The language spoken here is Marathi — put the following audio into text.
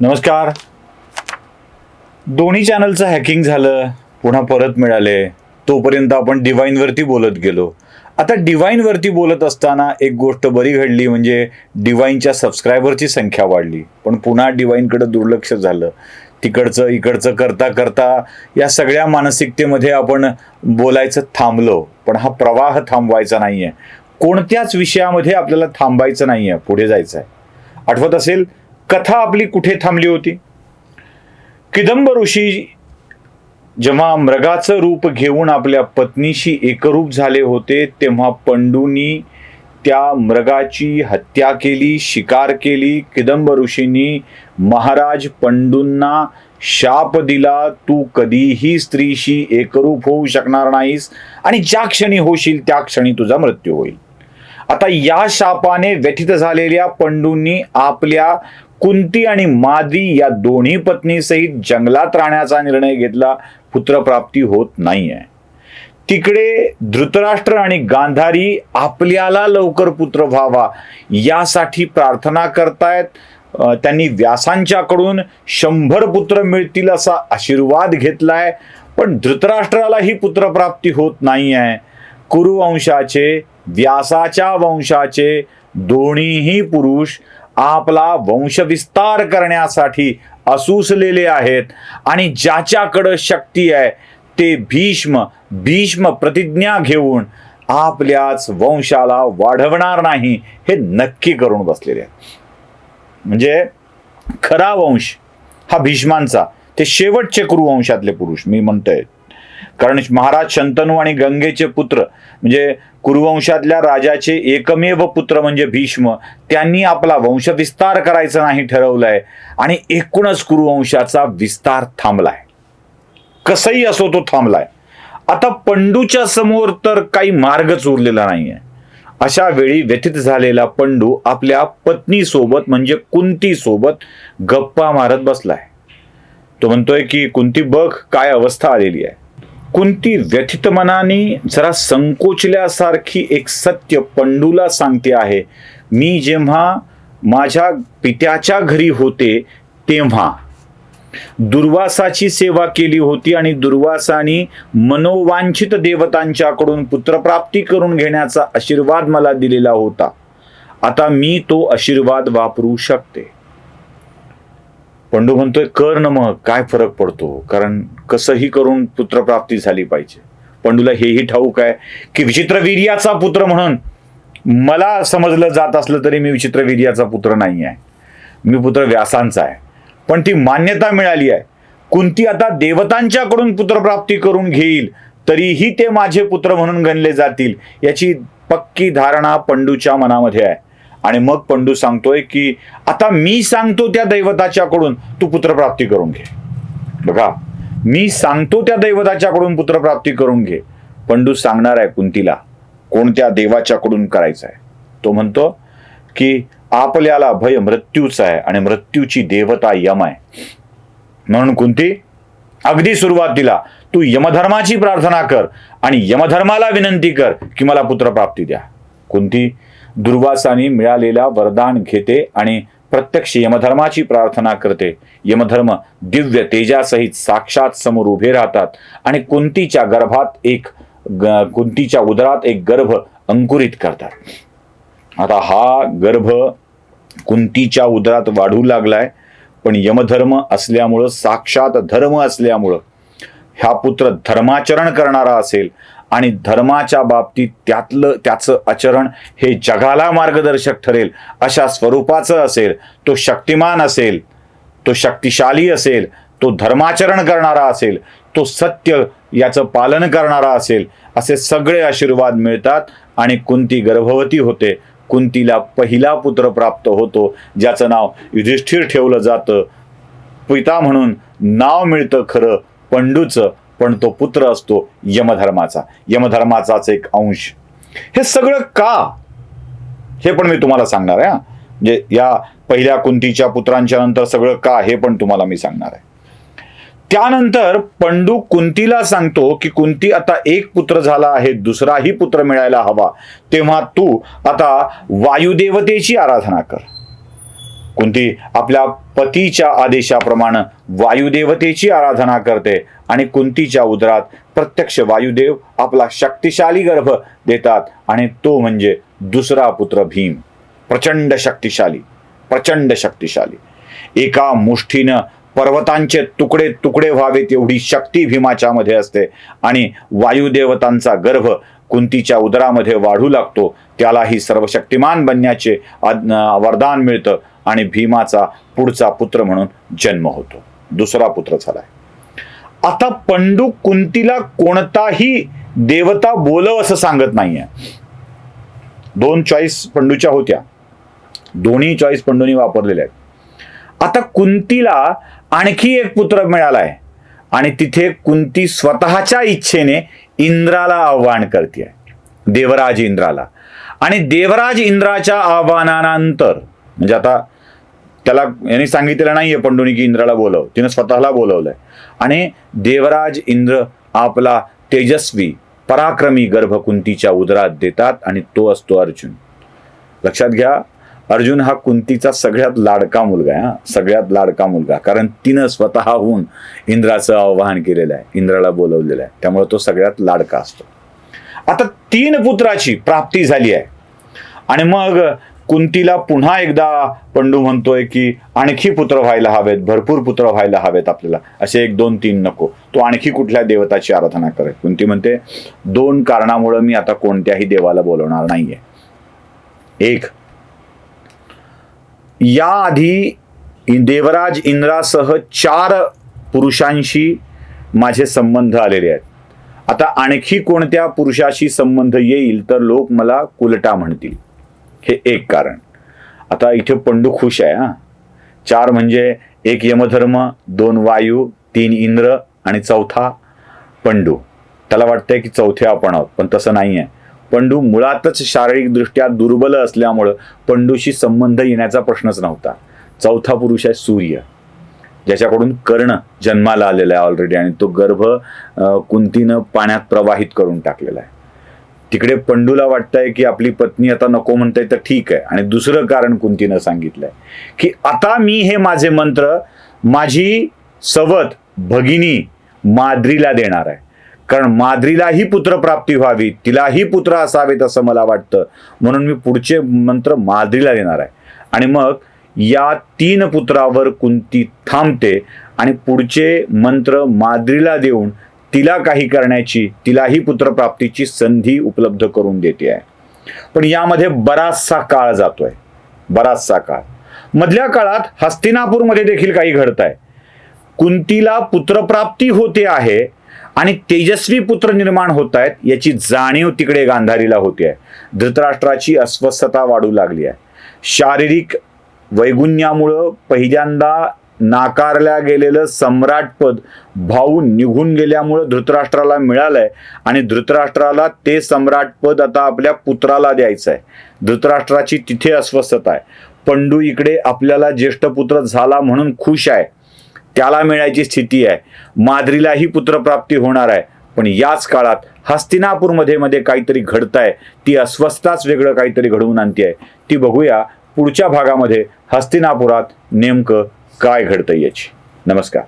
नमस्कार. दोन्ही चॅनलचं हॅकिंग झालं पुन्हा परत मिळाले. तोपर्यंत आपण डिवाईनवरती बोलत गेलो. आता डिवाईनवरती बोलत असताना एक गोष्ट बरी घडली म्हणजे डिवाईनच्या सबस्क्रायबरची संख्या वाढली. पण पुन्हा डिवाईनकडे दुर्लक्ष झालं. तिकडचं इकडचं करता करता या सगळ्या मानसिकतेमध्ये आपण बोलायचं थांबलो. पण हा प्रवाह थांबवायचा नाही आहे कोणत्याच विषयामध्ये आपल्याला थांबायचं नाही आहे पुढे जायचं आहे आठवत असेल? कथा आपली कुठे थांबली होती? किदंब ऋषी जेव्हा मृगाचं रूप घेऊन आपल्या पत्नीशी एकरूप झाले होते तेव्हा पंडूंनी त्या मृगाची हत्या केली शिकार केली. किदंब ऋषींनी महाराज पंडूंना शाप दिला तू कधीही स्त्रीशी एकरूप होऊ शकणार नाहीस आणि ज्या क्षणी होशील त्या क्षणी तुझा मृत्यू होईल. आता या शापाने व्यथित झालेल्या पंडूंनी आपल्या कुंती आणि मादी या दोन्ही पत्नीसहित जंगलात राहण्याचा निर्णय घेतला. पुत्रप्राप्ती होत नाही आहे तिकडे धृतराष्ट्र आणि गांधारी आपल्याला लवकर पुत्र व्हावा यासाठी प्रार्थना करतायत. त्यांनी व्यासांच्याकडून शंभर पुत्र मिळतील असा आशीर्वाद घेतलाय. पण धृतराष्ट्रालाही पुत्रप्राप्ती होत नाही आहे कुरुवंशाचे व्यासाच्या वंशाचे दोन्हीही पुरुष आपला वंशविस्तार करण्यासाठी असूसलेले आहेत आणि ज्याच्याकडं शक्ती आहे ते भीष्म भीष्म प्रतिज्ञा घेऊन आपल्याच वंशाला वाढवणार नाही हे नक्की करून बसलेले आहेत. म्हणजे खरा वंश हा भीष्मांचा ते शेवटचे कुरुवंशातले पुरुष मी म्हणतोय. कारण महाराज शंतनू आणि गंगेचे पुत्र म्हणजे कुरुवंशातल्या राजाचे एकमेव पुत्र म्हणजे भीष्म त्यांनी आपला वंश विस्तार करायचा नाही ठरवलंय आणि एकूणच कुरुवंशाचा विस्तार थांबलाय. कसंही असो तो थांबलाय. आता पंडूच्या समोर तर काही मार्गच उरलेला नाहीये. अशा वेळी व्यथित झालेला पंडू आपल्या पत्नीसोबत म्हणजे कुंती सोबत गप्पा मारत बसलाय. तो म्हणतोय की कुंती बघ काय अवस्था आलेली आहे. कुंती व्यथित मनाने जरा संकोचल्यासारखी एक सत्य पंडूला सांगते आहे मी जेव्हा माझ्या पित्याच्या घरी होते तेव्हा दुर्वासाची सेवा केली होती आणि दुर्वासाने मनोवांछित देवतांच्याकडून पुत्रप्राप्ती करून घेण्याचा आशीर्वाद मला दिलेला होता. आता मी तो आशीर्वाद वापरू शकते. पंडू म्हणतोय कर न मग काय फरक पडतो? कारण कसंही करून पुत्रप्राप्ती झाली पाहिजे. पंडूला हेही ठाऊक आहे की विचित्र वीर्याचा पुत्र म्हणून मला समजलं जात असलं तरी मी विचित्र वीर्याचा पुत्र नाही आहे. मी पुत्र व्यासांचा आहे. पण ती मान्यता मिळाली आहे. कुंती आता देवतांच्याकडून पुत्रप्राप्ती करून घेईल तरीही ते माझे पुत्र म्हणून गणले जातील याची पक्की धारणा पंडूच्या मनामध्ये आहे. आणि मग पंडू सांगतोय की आता मी सांगतो त्या दैवताच्याकडून तू पुत्रप्राप्ती करून घे. बघा मी सांगतो त्या दैवताच्याकडून पुत्रप्राप्ती करून घे. पंडू सांगणार आहे कुंतीला कोणत्या देवाच्याकडून करायचं आहे तो म्हणतो की आपल्याला भय मृत्यूच आहे आणि मृत्यूची देवता यम आहे. म्हणून कुंती अगदी सुरुवातीला तू यमधर्माची प्रार्थना कर आणि यमधर्माला विनंती कर की मला पुत्रप्राप्ती द्या. कुंती दुर्वासाने मिळालेला वरदान घेते आणि प्रत्यक्ष यमधर्माची प्रार्थना करते. यमधर्म दिव्य तेजासहित साक्षात समोर उभे राहतात आणि कुंतीच्या गर्भात एक कुंतीच्या उदरात एक गर्भ अंकुरित करतात. आता हा गर्भ कुंतीच्या उदरात वाढू लागलाय पण यमधर्म असल्यामुळं साक्षात धर्म असल्यामुळं हा पुत्र धर्माचरण करणारा असेल आणि धर्माच्या बाबतीत त्यातलं त्याचं आचरण हे जगाला मार्गदर्शक ठरेल अशा स्वरूपाचं असेल तो शक्तिमान असेल तो शक्तिशाली असेल तो धर्माचरण करणारा असेल तो सत्य याचं पालन करणारा असेल असे सगळे आशीर्वाद मिळतात आणि कुंती गर्भवती होते. कुंतीला पहिला पुत्र प्राप्त होतो ज्याचं नाव युधिष्ठिर ठेवलं जातं. पिता म्हणून नाव मिळतं खरं पंडूचं पण तो पुत्र असतो यमधर्माचा. यमधर्माचाच एक अंश. हे सगळं का? हे पण मी तुम्हाला सांगणार आहे म्हणजे या पहिल्या कुंतीच्या पुत्रांच्या नंतर सगळं का हे पण तुम्हाला मी सांगणार आहे. त्यानंतर पंडू कुंतीला सांगतो की कुंती आता एक पुत्र झाला आहे दुसराही पुत्र मिळायला हवा. तेव्हा तू आता वायुदेवतेची आराधना कर. कुंती आपल्या पतीच्या आदेशाप्रमाणे वायुदेवतेची आराधना करते आणि कुंतीच्या उदरात प्रत्यक्ष वायुदेव आपला शक्तिशाली गर्भ देतात आणि तो म्हणजे दुसरा पुत्र भीम. प्रचंड शक्तिशाली प्रचंड शक्तिशाली. एका मुष्ठीनं पर्वतांचे तुकडे तुकडे व्हावेत एवढी शक्ती भीमाच्या मध्ये असते आणि वायुदेवतांचा गर्भ कुंतीच्या उदरामध्ये वाढू लागतो. त्यालाही सर्वशक्तिमान बनण्याचे वरदान मिळतं. आणि भीमाचा पुढचा पुत्र म्हणून जन्म होतो. दुसरा पुत्र झालाय. आता पंडू कुंतीला कोणताही देवता बोलव असं सांगत नाहीये. दोन चॉईस पंडूच्या होत्या. दोन्ही चॉईस पंडूनी वापरलेल्या आहेत. आता कुंतीला आणखी एक पुत्र मिळालाय. आणि तिथे कुंती स्वतःच्या इच्छेने इंद्राला आव्हान करते देवराज इंद्राला. आणि देवराज इंद्राच्या आव्हानानंतर म्हणजे आता त्याला यांनी सांगितलेलं नाहीये पंडुनी की इंद्राला बोलव. तिनं स्वतःला बोलवलंय. आणि देवराज इंद्र आपला तेजस्वी पराक्रमी गर्भकुंतीच्या उदरात देतात आणि तो असतो अर्जुन. लक्षात घ्या अर्जुन हा कुंतीचा सगळ्यात लाडका मुलगा आहे हा. सगळ्यात लाडका मुलगा. कारण तिनं स्वतःहून इंद्राचं आवाहन केलेलं आहे इंद्राला बोलवलेलं आहे. त्यामुळे तो सगळ्यात लाडका असतो. आता तीन पुत्राची प्राप्ती झाली आहे. आणि मग कुंतीला पुन्हा एकदा पंडू म्हणतोय की आणखी पुत्र व्हायला हवेत भरपूर पुत्र व्हायला हवेत आपल्याला. असे एक दोन तीन नको. तो आणखी कुठल्या देवताची आराधना करे कुंती म्हणते दोन कारणामुळं मी आता कोणत्याही देवाला बोलवणार नाहीये. एक याआधी देवराज इंद्रासह चार पुरुषांशी माझे संबंध आलेले आहेत. आता आणखी कोणत्या पुरुषाशी संबंध येईल तर लोक मला कुलटा म्हणतील. हे एक कारण. आता इथे पंडू खुश आहे हा. चार म्हणजे एक यमधर्म दोन वायू तीन इंद्र आणि चौथा पंडू. त्याला वाटतंय की चौथे आपण आहोत पण तसं नाही आहे पंडू मुळातच शारीरिकदृष्ट्या दुर्बल असल्यामुळं पंडूशी संबंध येण्याचा प्रश्नच नव्हता. चौथा पुरुष आहे सूर्य. ज्याच्याकडून कर्ण जन्माला आलेला आहे ऑलरेडी आणि तो गर्भ कुंतीनं पाण्यात प्रवाहित करून टाकलेला आहे. तिकडे पंडूला वाटतंय की आपली पत्नी आता नको म्हणताय तर ठीक आहे. आणि दुसरं कारण कुंतीनं सांगितलंय की आता मी हे माझे मंत्र माझी सवत भगिनी माद्रीला देणार आहे. कारण माद्रीलाही पुत्रप्राप्ती व्हावी तिलाही पुत्र असावेत असं मला वाटतं. म्हणून मी पुढचे मंत्र माद्रीला देणार आहे. आणि मग या तीन पुत्रावर कुंती थांबते आणि पुढचे मंत्र माद्रीला देऊन तिला काही करण्याची तिलाही पुत्रप्राप्तीची संधी उपलब्ध करून देते आहे. पण यामध्ये बराचसा काळ जातोय. बराचसा काळ. मधल्या काळात हस्तिनापूरमध्ये देखील काही घडत आहे. कुंतीला पुत्रप्राप्ती होते आहे आणि तेजस्वी पुत्र निर्माण होत आहेत याची जाणीव तिकडे गांधारीला होते आहे. धृतराष्ट्राची अस्वस्थता वाढू लागली आहे. शारीरिक वैगुण्यामुळं पहिल्यांदा नाकारल्या गेलेलं सम्राटपद भाऊ निघून गेल्यामुळं धृतराष्ट्राला मिळालंय. आणि धृतराष्ट्राला ते सम्राटपद आता आपल्या पुत्राला द्यायचं आहे धृतराष्ट्राची तिथे अस्वस्थता आहे. पंडू इकडे आपल्याला ज्येष्ठ पुत्र झाला म्हणून खुश आहे. त्याला मिळायची स्थिती आहे. माद्रीलाही पुत्रप्राप्ती होणार आहे. पण याच काळात हस्तिनापूरमध्ये मध्ये काहीतरी घडत आहे ती अस्वस्थताच वेगळं काहीतरी घडवून आणते आहे ती बघूया पुढच्या भागामध्ये हस्तिनापुरात नेमकं काय घडतंय याची नमस्कार